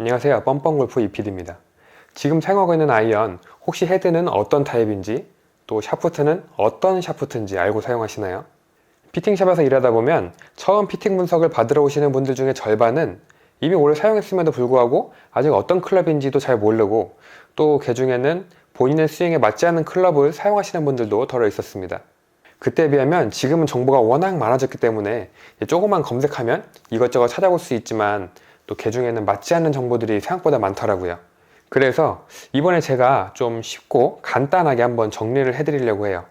안녕하세요. 뻔뻔골프 이피디입니다. 지금 사용하고 있는 아이언 혹시 헤드는 어떤 타입인지 또 샤프트는 어떤 샤프트인지 알고 사용하시나요? 피팅샵에서 일하다 보면 처음 피팅 분석을 받으러 오시는 분들 중에 절반은 이미 오래 사용했음에도 불구하고 아직 어떤 클럽인지도 잘 모르고 또 그 중에는 본인의 스윙에 맞지 않는 클럽을 사용하시는 분들도 덜어 있었습니다. 그때에 비하면 지금은 정보가 워낙 많아졌기 때문에 조금만 검색하면 이것저것 찾아볼 수 있지만 또그 중에는 맞지 않는 정보들이 생각보다 많더라고요. 그래서 이번에 제가 좀 쉽고 간단하게 한번 정리를 해드리려고 해요.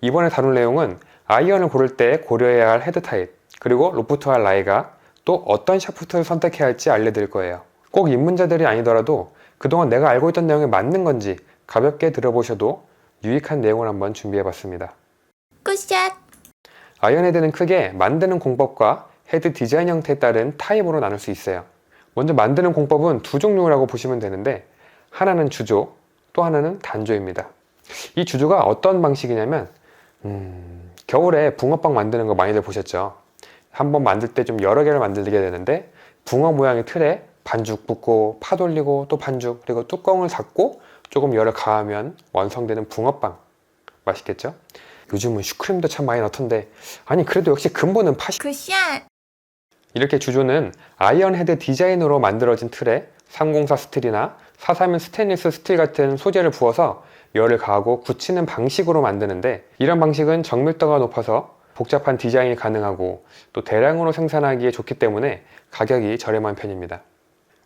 이번에 다룰 내용은 아이언을 고를 때 고려해야 할 헤드 타입, 그리고 로프트와 라이가 또 어떤 샤프트를 선택해야 할지 알려드릴 거예요. 꼭 입문자들이 아니더라도 그동안 내가 알고 있던 내용이 맞는 건지 가볍게 들어보셔도 유익한 내용을 한번 준비해봤습니다. 굿샷! 아이언 헤드는 크게 만드는 공법과 헤드 디자인 형태에 따른 타입으로 나눌 수 있어요. 먼저 만드는 공법은 두 종류라고 보시면 되는데 하나는 주조, 또 하나는 단조입니다. 이 주조가 어떤 방식이냐면 음, 겨울에 붕어빵 만드는 거 많이들 보셨죠? 한번 만들 때 좀 여러 개를 만들게 되는데 붕어 모양의 틀에 반죽 붓고 파 돌리고 또 반죽 그리고 뚜껑을 닫고 조금 열을 가하면 완성되는 붕어빵 맛있겠죠? 요즘은 슈크림도 참 많이 넣던데 아니 그래도 역시 근본은 팥이 굿샷! 이렇게 주조는 아이언 헤드 디자인으로 만들어진 틀에 304 스틸이나 431 스테인리스 스틸 같은 소재를 부어서 열을 가하고 굳히는 방식으로 만드는데 이런 방식은 정밀도가 높아서 복잡한 디자인이 가능하고 또 대량으로 생산하기에 좋기 때문에 가격이 저렴한 편입니다.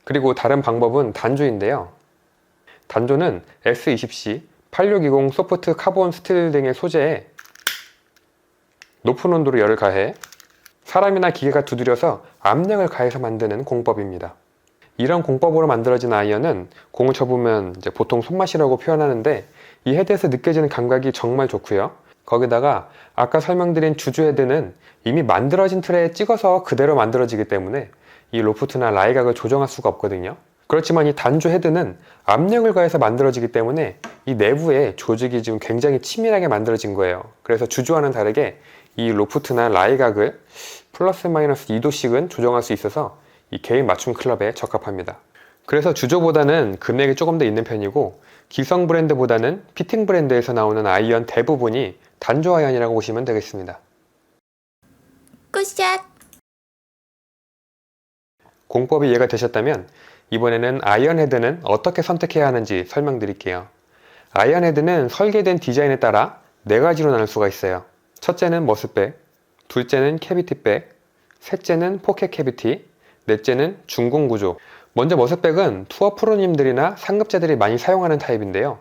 그리고 다른 방법은 단조인데요. 단조는 S20C, 8620 소프트 카본 스틸 등의 소재에 높은 온도로 열을 가해 사람이나 기계가 두드려서 압력을 가해서 만드는 공법입니다. 이런 공법으로 만들어진 아이언은 공을 쳐보면 이제 보통 손맛이라고 표현하는데 이 헤드에서 느껴지는 감각이 정말 좋고요. 거기다가 아까 설명드린 주주 헤드는 이미 만들어진 틀에 찍어서 그대로 만들어지기 때문에 이 로프트나 라이각을 조정할 수가 없거든요. 그렇지만 이 단조 헤드는 압력을 가해서 만들어지기 때문에 이 내부에 조직이 지금 굉장히 치밀하게 만들어진 거예요. 그래서 주주와는 다르게 이 로프트나 라이각을 플러스 마이너스 2도씩은 조정할 수 있어서 이 개인 맞춤 클럽에 적합합니다. 그래서 주조보다는 금액이 조금 더 있는 편이고 기성 브랜드보다는 피팅 브랜드에서 나오는 아이언 대부분이 단조 아이언이라고 보시면 되겠습니다. 굿샷! 공법이 이해가 되셨다면 이번에는 아이언 헤드는 어떻게 선택해야 하는지 설명드릴게요. 아이언 헤드는 설계된 디자인에 따라 네 가지로 나눌 수가 있어요. 첫째는 머스백, 둘째는 캐비티백, 셋째는 포켓 캐비티, 넷째는 중공 구조. 먼저 머스백은 투어 프로님들이나 상급자들이 많이 사용하는 타입인데요.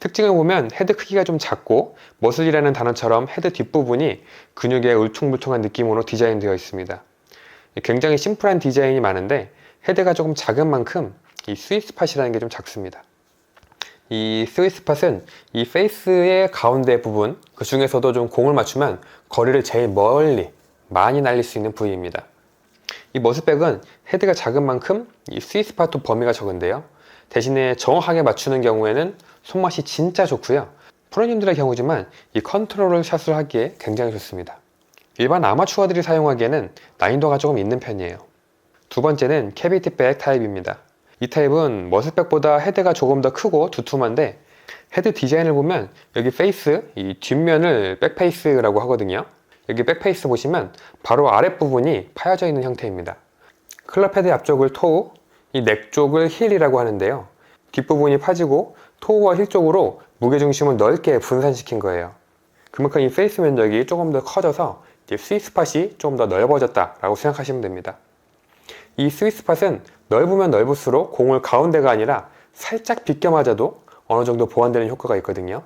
특징을 보면 헤드 크기가 좀 작고 머슬이라는 단어처럼 헤드 뒷부분이 근육에 울퉁불퉁한 느낌으로 디자인되어 있습니다. 굉장히 심플한 디자인이 많은데 헤드가 조금 작은 만큼 이 스위스팟이라는 게 좀 작습니다. 이 스위스팟은 이 페이스의 가운데 부분 그 중에서도 좀 공을 맞추면 거리를 제일 멀리 많이 날릴 수 있는 부위입니다. 이 머스백은 헤드가 작은 만큼 이 스위스팟도 범위가 적은데요. 대신에 정확하게 맞추는 경우에는 손맛이 진짜 좋고요. 프로님들의 경우지만 이 컨트롤 샷을 하기에 굉장히 좋습니다. 일반 아마추어들이 사용하기에는 난이도가 조금 있는 편이에요. 두 번째는 캐비티백 타입입니다. 이 타입은 머스백보다 헤드가 조금 더 크고 두툼한데 헤드 디자인을 보면 여기 페이스, 이 뒷면을 백페이스라고 하거든요. 여기 백페이스 보시면 바로 아랫부분이 파여져 있는 형태입니다. 클럽 헤드 앞쪽을 토우, 이 넥 쪽을 힐이라고 하는데요. 뒷부분이 파지고 토우와 힐 쪽으로 무게중심을 넓게 분산시킨 거예요. 그만큼 이 페이스 면적이 조금 더 커져서 이제 스위스팟이 조금 더 넓어졌다라고 생각하시면 됩니다. 이 스위스팟은 넓으면 넓을수록 공을 가운데가 아니라 살짝 비껴 맞아도 어느 정도 보완되는 효과가 있거든요.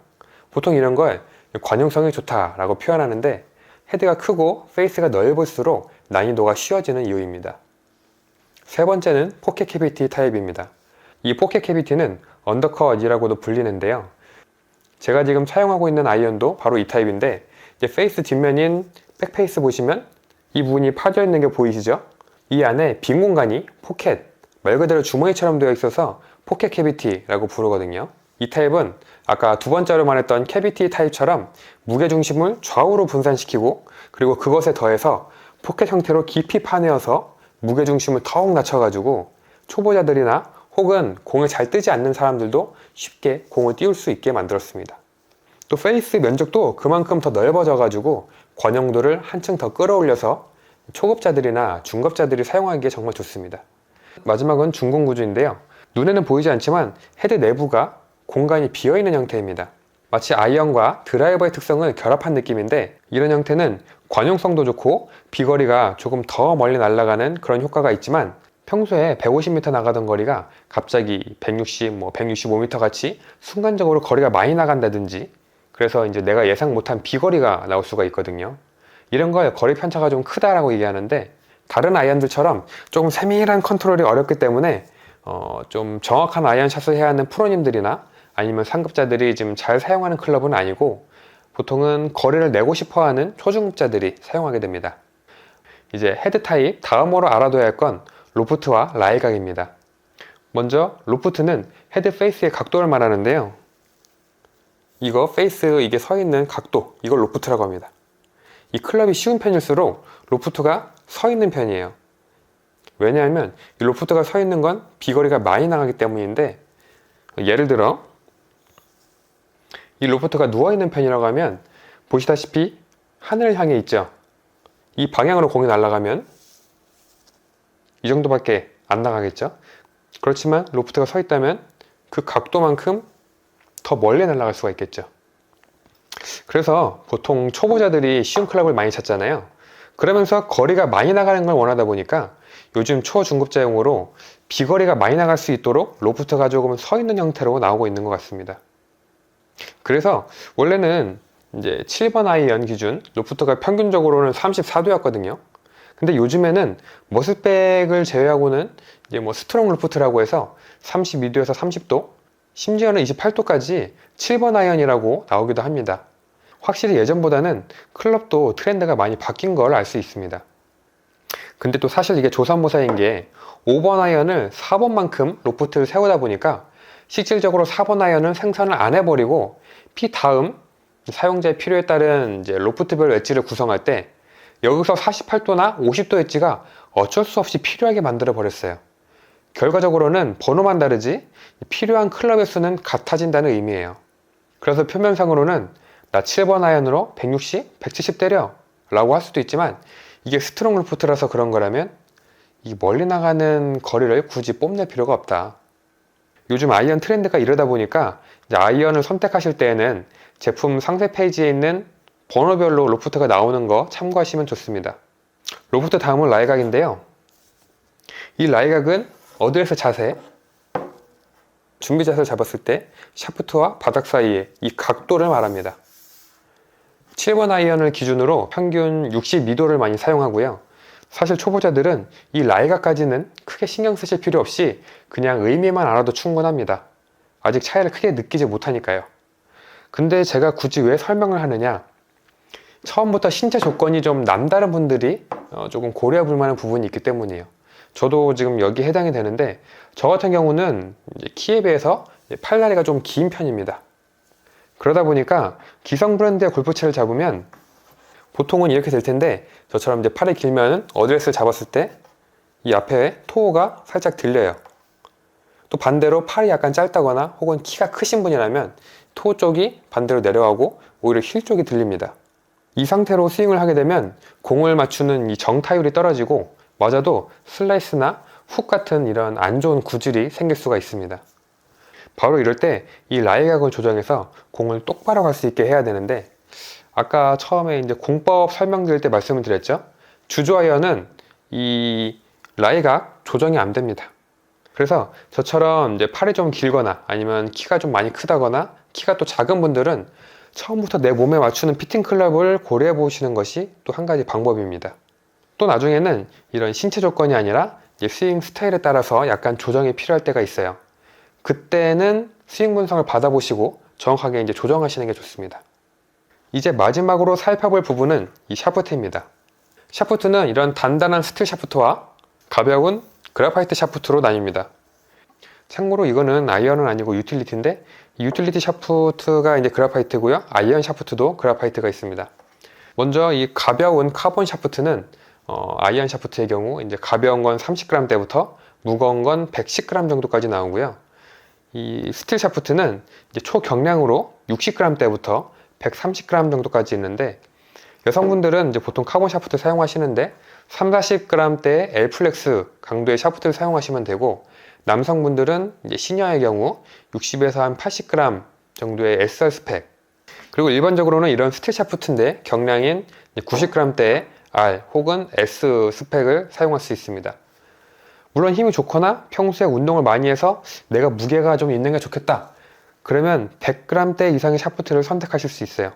보통 이런 걸 관용성이 좋다라고 표현하는데 헤드가 크고 페이스가 넓을수록 난이도가 쉬워지는 이유입니다. 세 번째는 포켓 캐비티 타입입니다. 이 포켓 캐비티는 언더컷이라고도 불리는데요. 제가 지금 사용하고 있는 아이언도 바로 이 타입인데 이제 페이스 뒷면인 백페이스 보시면 이 부분이 파져 있는 게 보이시죠? 이 안에 빈 공간이 포켓, 말 그대로 주머니처럼 되어 있어서 포켓 캐비티라고 부르거든요. 이 타입은 아까 두 번째로 말했던 캐비티 타입처럼 무게 중심을 좌우로 분산시키고 그리고 그것에 더해서 포켓 형태로 깊이 파내어서 무게 중심을 더욱 낮춰가지고 초보자들이나 혹은 공을 잘 뜨지 않는 사람들도 쉽게 공을 띄울 수 있게 만들었습니다. 또 페이스 면적도 그만큼 더 넓어져 가지고 권용도를 한층 더 끌어올려서 초급자들이나 중급자들이 사용하기에 정말 좋습니다. 마지막은 중공 구조인데요. 눈에는 보이지 않지만 헤드 내부가 공간이 비어있는 형태입니다. 마치 아이언과 드라이버의 특성을 결합한 느낌인데 이런 형태는 관용성도 좋고 비거리가 조금 더 멀리 날아가는 그런 효과가 있지만 평소에 150m 나가던 거리가 갑자기 160, 뭐 165m 같이 순간적으로 거리가 많이 나간다든지 그래서 이제 내가 예상 못한 비거리가 나올 수가 있거든요. 이런 걸 거리 편차가 좀 크다라고 얘기하는데 다른 아이언들처럼 조금 세밀한 컨트롤이 어렵기 때문에 어, 좀 정확한 아이언 샷을 해야 하는 프로님들이나 아니면 상급자들이 지금 잘 사용하는 클럽은 아니고 보통은 거리를 내고 싶어 하는 초중급자들이 사용하게 됩니다. 이제 헤드 타입 다음으로 알아둬야 할 건 로프트와 라이각입니다. 먼저 로프트는 헤드 페이스의 각도를 말하는데요. 이거 페이스 이게 서 있는 각도 이걸 로프트라고 합니다. 이 클럽이 쉬운 편일수록 로프트가 서 있는 편이에요. 왜냐하면 이 로프트가 서 있는 건 비거리가 많이 나가기 때문인데 예를 들어 이 로프트가 누워 있는 편이라고 하면 보시다시피 하늘을 향해 있죠. 이 방향으로 공이 날아가면 이 정도밖에 안 나가겠죠. 그렇지만 로프트가 서 있다면 그 각도만큼 더 멀리 날아갈 수가 있겠죠. 그래서 보통 초보자들이 쉬운 클럽을 많이 찾잖아요. 그러면서 거리가 많이 나가는 걸 원하다 보니까 요즘 초중급자용으로 비거리가 많이 나갈 수 있도록 로프트가 조금 서 있는 형태로 나오고 있는 것 같습니다. 그래서 원래는 이제 7번 아이언 기준 로프트가 평균적으로는 34도였거든요. 근데 요즘에는 머스백을 제외하고는 이제 뭐 스트롱 로프트라고 해서 32도에서 30도, 심지어는 28도까지 7번 아이언이라고 나오기도 합니다. 확실히 예전보다는 클럽도 트렌드가 많이 바뀐 걸 알 수 있습니다. 근데 또 사실 이게 조삼모사인 게 5번 아이언을 4번만큼 로프트를 세우다 보니까 실질적으로 4번 아이언을 생산을 안 해버리고 피 다음 사용자의 필요에 따른 이제 로프트별 웨지를 구성할 때 여기서 48도나 50도 웨지가 어쩔 수 없이 필요하게 만들어 버렸어요. 결과적으로는 번호만 다르지 필요한 클럽의 수는 같아진다는 의미예요. 그래서 표면상으로는 나 7번 아이언으로 160, 170 때려 라고 할 수도 있지만 이게 스트롱 로프트라서 그런 거라면 이 멀리 나가는 거리를 굳이 뽐낼 필요가 없다. 요즘 아이언 트렌드가 이러다 보니까 아이언을 선택하실 때에는 제품 상세 페이지에 있는 번호별로 로프트가 나오는 거 참고하시면 좋습니다. 로프트 다음은 라이각인데요. 이 라이각은 어드레스 자세, 준비 자세를 잡았을 때 샤프트와 바닥 사이의 이 각도를 말합니다. 7번 아이언을 기준으로 평균 62도를 많이 사용하고요. 사실 초보자들은 이 라이가까지는 크게 신경 쓰실 필요 없이 그냥 의미만 알아도 충분합니다. 아직 차이를 크게 느끼지 못하니까요. 근데 제가 굳이 왜 설명을 하느냐? 처음부터 신체 조건이 좀 남다른 분들이 어, 조금 고려해 볼 만한 부분이 있기 때문이에요. 저도 지금 여기 해당이 되는데 저 같은 경우는 키에 비해서 팔다리가 좀 긴 편입니다. 그러다 보니까 기성 브랜드의 골프채를 잡으면 보통은 이렇게 될 텐데 저처럼 이제 팔이 길면 어드레스를 잡았을 때 이 앞에 토어가 살짝 들려요. 또 반대로 팔이 약간 짧다거나 혹은 키가 크신 분이라면 토어 쪽이 반대로 내려가고 오히려 힐 쪽이 들립니다. 이 상태로 스윙을 하게 되면 공을 맞추는 이 정타율이 떨어지고 맞아도 슬라이스나 훅 같은 이런 안 좋은 구질이 생길 수가 있습니다. 바로 이럴 때 이 라이각을 조정해서 공을 똑바로 갈 수 있게 해야 되는데 아까 처음에 이제 공법 설명드릴 때 말씀을 드렸죠. 주조아이언은 이 라이각 조정이 안 됩니다. 그래서 저처럼 이제 팔이 좀 길거나 아니면 키가 좀 많이 크다거나 키가 또 작은 분들은 처음부터 내 몸에 맞추는 피팅 클럽을 고려해 보시는 것이 또 한 가지 방법입니다. 또 나중에는 이런 신체 조건이 아니라 스윙 스타일에 따라서 약간 조정이 필요할 때가 있어요. 그때는 스윙 분석을 받아보시고 정확하게 이제 조정하시는 게 좋습니다. 이제 마지막으로 살펴볼 부분은 이 샤프트입니다. 샤프트는 이런 단단한 스틸 샤프트와 가벼운 그라파이트 샤프트로 나뉩니다. 참고로 이거는 아이언은 아니고 유틸리티인데 유틸리티 샤프트가 이제 그라파이트고요. 아이언 샤프트도 그라파이트가 있습니다. 먼저 이 가벼운 카본 샤프트는 어, 아이언 샤프트의 경우 이제 가벼운 건 30g대부터 무거운 건 110g 정도까지 나오고요. 이 스틸 샤프트는 이제 초경량으로 60g대부터 130g 정도까지 있는데 여성분들은 이제 보통 카본 샤프트 사용하시는데 3, 40g대의 L플렉스 강도의 샤프트를 사용하시면 되고 남성분들은 이제 시녀의 경우 60에서 한 80g 정도의 SR 스펙 그리고 일반적으로는 이런 스틸 샤프트인데 경량인 90g대의 R 혹은 S 스펙을 사용할 수 있습니다. 물론 힘이 좋거나 평소에 운동을 많이 해서 내가 무게가 좀 있는 게 좋겠다. 그러면 100g대 이상의 샤프트를 선택하실 수 있어요.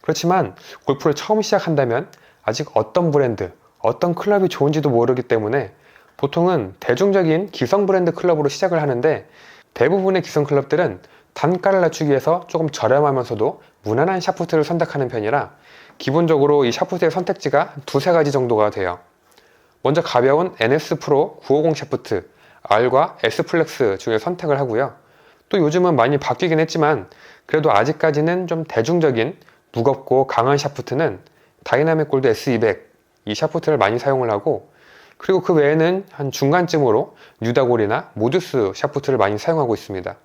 그렇지만 골프를 처음 시작한다면 아직 어떤 브랜드, 어떤 클럽이 좋은지도 모르기 때문에 보통은 대중적인 기성 브랜드 클럽으로 시작을 하는데 대부분의 기성 클럽들은 단가를 낮추기 위해서 조금 저렴하면서도 무난한 샤프트를 선택하는 편이라 기본적으로 이 샤프트의 선택지가 두세 가지 정도가 돼요. 먼저 가벼운 NS 프로 950 샤프트 R과 S 플렉스 중에 선택을 하고요. 또 요즘은 많이 바뀌긴 했지만 그래도 아직까지는 좀 대중적인 무겁고 강한 샤프트는 다이나믹 골드 S200 이 샤프트를 많이 사용을 하고 그리고 그 외에는 한 중간쯤으로 뉴다골이나 모듀스 샤프트를 많이 사용하고 있습니다.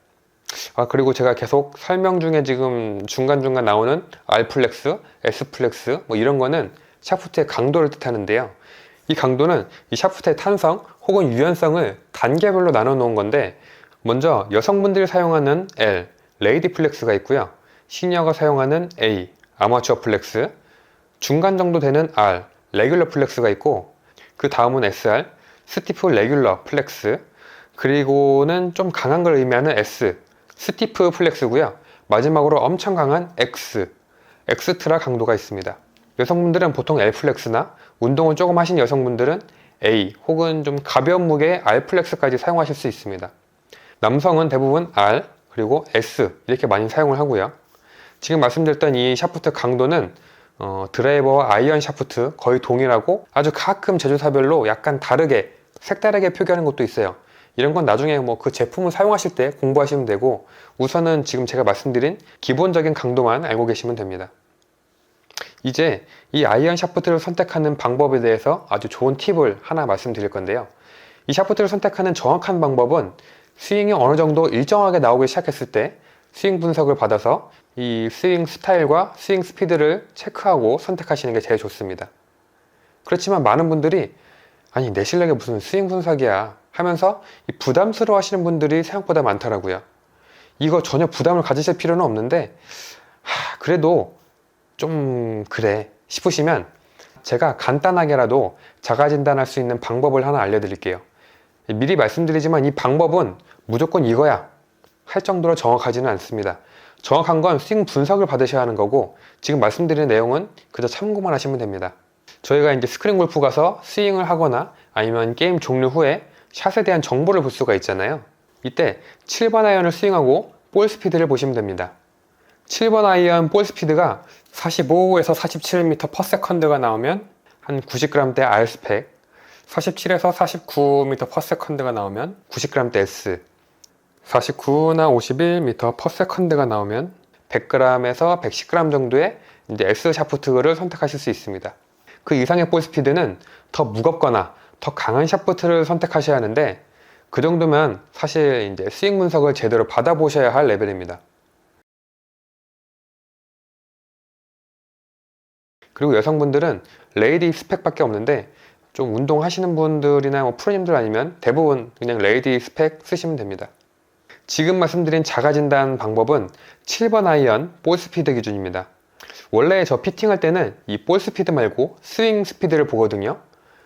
아 그리고 제가 계속 설명 중에 지금 중간중간 나오는 R 플렉스, S 플렉스 뭐 이런 거는 샤프트의 강도를 뜻하는데요. 이 강도는 이 샤프트의 탄성 혹은 유연성을 단계별로 나눠 놓은 건데 먼저 여성분들이 사용하는 L, 레이디 플렉스가 있고요. 시니어가 사용하는 A, 아마추어 플렉스, 중간 정도 되는 R, 레귤러 플렉스가 있고 그 다음은 SR, 스티프 레귤러 플렉스, 그리고는 좀 강한 걸 의미하는 S, 스티프 플렉스고요. 마지막으로 엄청 강한 X, 엑스트라 강도가 있습니다. 여성분들은 보통 L 플렉스나 운동을 조금 하신 여성분들은 A 혹은 좀 가벼운 무게의 R 플렉스까지 사용하실 수 있습니다. 남성은 대부분 R 그리고 S 이렇게 많이 사용을 하고요. 지금 말씀드렸던 이 샤프트 강도는 어, 드라이버와 아이언 샤프트 거의 동일하고 아주 가끔 제조사별로 약간 다르게 색다르게 표기하는 것도 있어요. 이런 건 나중에 뭐 그 제품을 사용하실 때 공부하시면 되고 우선은 지금 제가 말씀드린 기본적인 강도만 알고 계시면 됩니다. 이제 이 아이언 샤프트를 선택하는 방법에 대해서 아주 좋은 팁을 하나 말씀드릴 건데요. 이 샤프트를 선택하는 정확한 방법은 스윙이 어느 정도 일정하게 나오기 시작했을 때 스윙 분석을 받아서 이 스윙 스타일과 스윙 스피드를 체크하고 선택하시는 게 제일 좋습니다. 그렇지만 많은 분들이 아니 내 실력이 무슨 스윙 분석이야 하면서 이 부담스러워 하시는 분들이 생각보다 많더라고요. 이거 전혀 부담을 가지실 필요는 없는데 하, 그래도 좀 그래 싶으시면 제가 간단하게라도 자가 진단할 수 있는 방법을 하나 알려드릴게요. 미리 말씀드리지만 이 방법은 무조건 이거야 할 정도로 정확하지는 않습니다. 정확한 건 스윙 분석을 받으셔야 하는 거고 지금 말씀드리는 내용은 그저 참고만 하시면 됩니다. 저희가 이제 스크린 골프 가서 스윙을 하거나 아니면 게임 종료 후에 샷에 대한 정보를 볼 수가 있잖아요. 이때 7번 아이언을 스윙하고 볼 스피드를 보시면 됩니다. 7번 아이언 볼 스피드가 45에서 47m per second가 나오면 한 90g대 R 스펙, 47에서 49m per second가 나오면 90g대 S, 49나 51m per second가 나오면 100g에서 110g 정도의 이제 S 샤프트를 선택하실 수 있습니다. 그 이상의 볼 스피드는 더 무겁거나 더 강한 샤프트를 선택하셔야 하는데 그 정도면 사실 이제 스윙 분석을 제대로 받아보셔야 할 레벨입니다. 그리고 여성분들은 레이디 스펙밖에 없는데 좀 운동하시는 분들이나 뭐 프로님들 아니면 대부분 그냥 레이디 스펙 쓰시면 됩니다. 지금 말씀드린 자가 진단 방법은 7번 아이언 볼 스피드 기준입니다. 원래 저 피팅할 때는 이 볼 스피드 말고 스윙 스피드를 보거든요.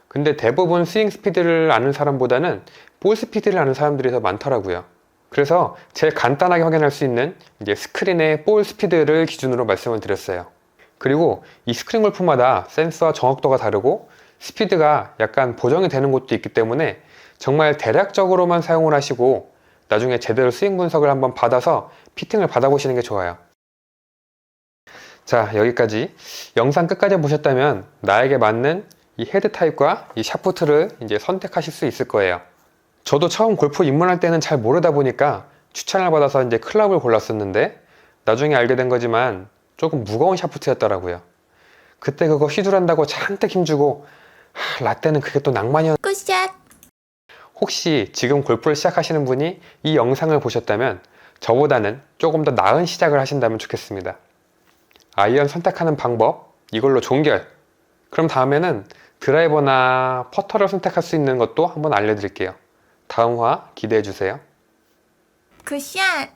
근데 대부분 스윙 스피드를 아는 사람보다는 볼 스피드를 아는 사람들이 더 많더라고요. 그래서 제일 간단하게 확인할 수 있는 이제 스크린의 볼 스피드를 기준으로 말씀을 드렸어요. 그리고 이 스크린 골프마다 센서 정확도가 다르고 스피드가 약간 보정이 되는 곳도 있기 때문에 정말 대략적으로만 사용을 하시고 나중에 제대로 스윙 분석을 한번 받아서 피팅을 받아보시는 게 좋아요. 자, 여기까지 영상 끝까지 보셨다면 나에게 맞는 이 헤드 타입과 이 샤프트를 이제 선택하실 수 있을 거예요. 저도 처음 골프 입문할 때는 잘 모르다 보니까 추천을 받아서 이제 클럽을 골랐었는데 나중에 알게 된 거지만 조금 무거운 샤프트였더라고요. 그때 그거 휘두른다고 잔뜩 힘주고 하, 라떼는 그게 또 낭만이었. 굿샷! 혹시 지금 골프를 시작하시는 분이 이 영상을 보셨다면 저보다는 조금 더 나은 시작을 하신다면 좋겠습니다. 아이언 선택하는 방법, 이걸로 종결. 그럼 다음에는 드라이버나 퍼터를 선택할 수 있는 것도 한번 알려드릴게요. 다음 화 기대해 주세요. 그 샷!